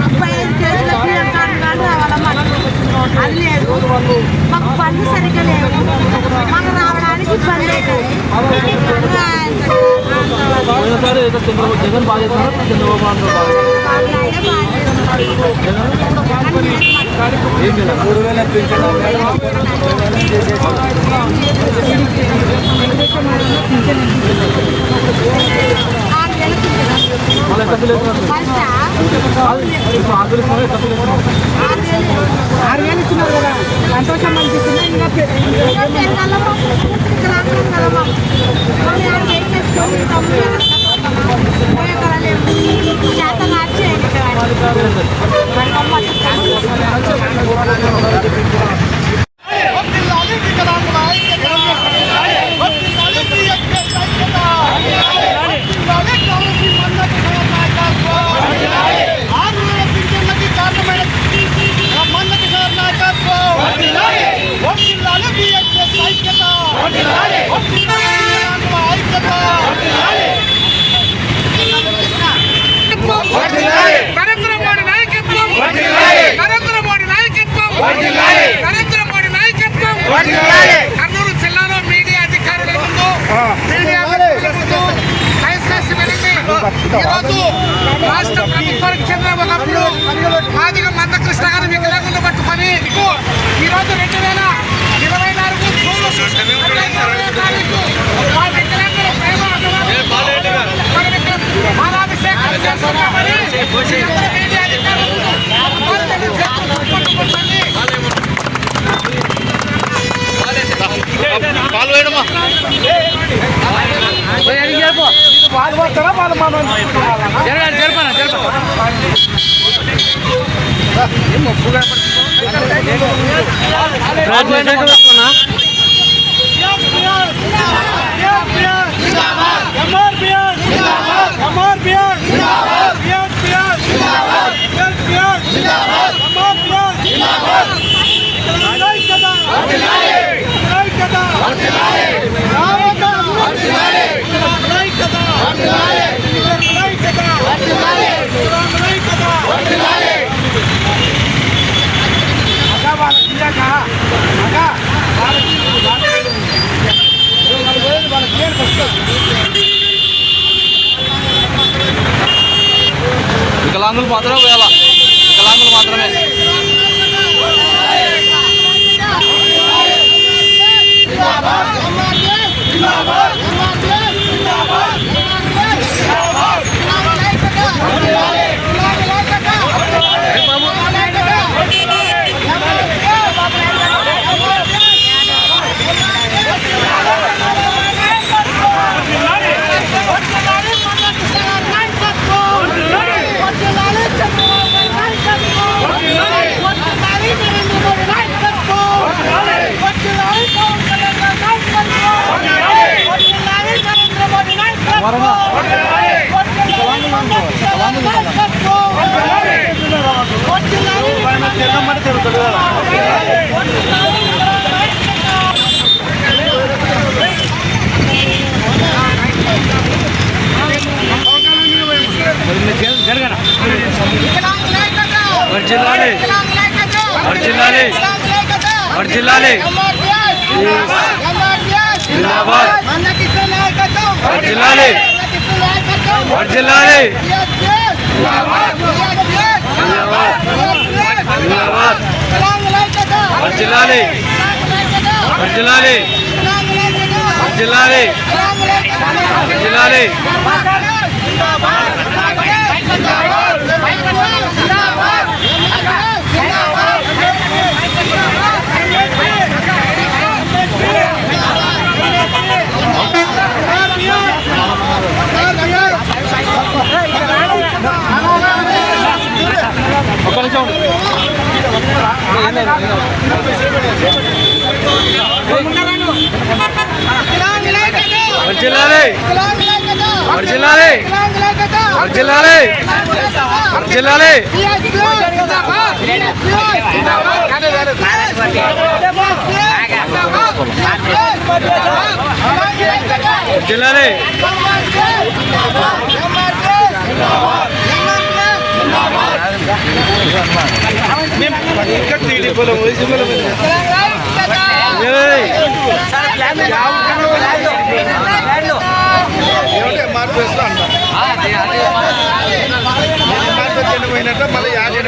ముప్పై ఐదు కేజీల బియ్యం కానీ అది లేదు మాకు పనులు సరిగ్గా లేవు మాకు రావడానికి ఇబ్బంది అవుతుంది పోయినసారి ఏదో చంద్రబాబు జగన్ బాగా చేస్తున్నారు చంద్రబాబు నాయుడు బాగా మూడు వేల మళ్ళీ వేస్తున్నారు ఆరు వేలు ఇస్తున్నారు కదా. సంతోషం అనిపిస్తుంది. ఇంకా ఈరోజు రాష్ట్ర ప్రభుత్వానికి చెందిన ఒకప్పుడు మాదిగ మందకృష్ణ గారు వికలాంగులు పట్టుకొని ఈ రోజు రెండు వేల ఇరవై నాలుగు జూన్ ఇరవై తారీఖు ఆ వికలాంగుల ప్రేమ అభిమానులు పాలాభిషేకం చేస్తున్నామని మీడియా అధికారులు పాల్గొని చేతులు పట్టుకుంటుంది వికలాంగులు మాత్రమే వేయాల వర్జిల్లాలి వర్జిల్లాలి వర్జిల్లాలి జిందాబాద్ వర్జిల్లాలి వర్జిల్లాలి జిందాబాద్ వర్జిల్లాలి వర్జిల్లాలి వర్జిల్లాలి వర్జిల్లాలి ఒక్క నిమిషం. వర్జిల్లాలి వర్జిల్లాలి జిందాబాద్ జిల్లాలే. ఏమంటే మార్పు వేస్తా అంటాం మార్పు పోయినట్టు మళ్ళీ యాభై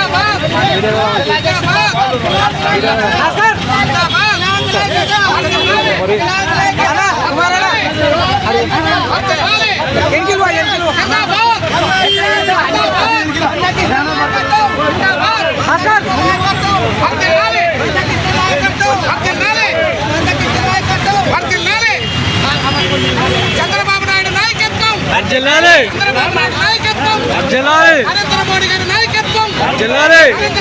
చంద్రబాబు నాయుడు నాయకత్వం జిల్లాలే చంద్రబాబు నాయుడు నాయకత్వం జిల్లాలే నరేంద్ర మోడీ గారి నాయకత్వం జిల్లాలే నరేంద్ర మోడీ నాయకత్వం జిల్లాలే నరేంద్ర మోడీ నాయకత్వం జిల్లాలే నరేంద్ర మోడీ నాయకత్వం జిల్లాలే నరేంద్ర మోడీ నాయకత్వం జిల్లాలే పవన్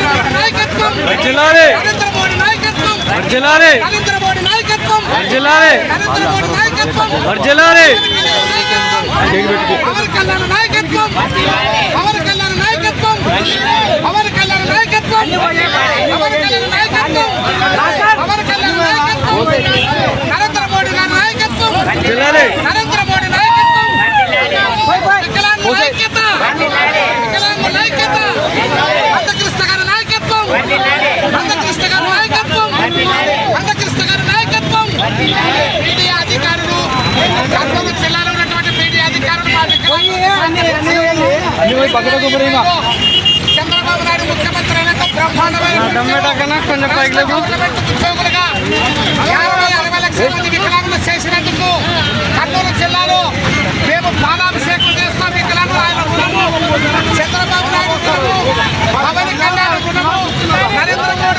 కళ్యాణ్ నాయకత్వం. పవన్ కళ్యాణ్ నాయకత్వం పవన్ కళ్యాణ్ నాయకత్వం పవన్ కళ్యాణ్ నాయకత్వం పవన్ కళ్యాణ్ నాయకత్వం నరేంద్ర మోడీ గారి నాయకత్వం జిల్లాలే నరేంద్ర మోడీ నాయకత్వం వికలాంగుల ఐక్యత వికలాంగుల ఐక్యత అందకృష్ణ గారి నాయకత్వం అందకృష్ణ గారి నాయకత్వం అందకృష్ణ గారి నాయకత్వం మీడియా అధికారులు కర్నూలు జిల్లాలో ఉన్నటువంటి మీడియా అధికారులు మా అన్ని పోయి పక్కన కుమ్మరిగా చంద్రబాబు నాయుడు ముఖ్యమంత్రి అయినాక బ్రహ్మాండమైన కొంచెం పైకి ఉద్యోగులుగా యాభై అరవై లక్షల మంది వికలాంగులు చేసినందుకు కర్నూలు జిల్లాలో మేము పాలాభిషేకం చేస్తాం వికలాంగులు ఆయన రుణము చంద్రబాబు నాయుడు రుణము పవన్ కళ్యాణ్ రుణము నరేంద్ర మోడీ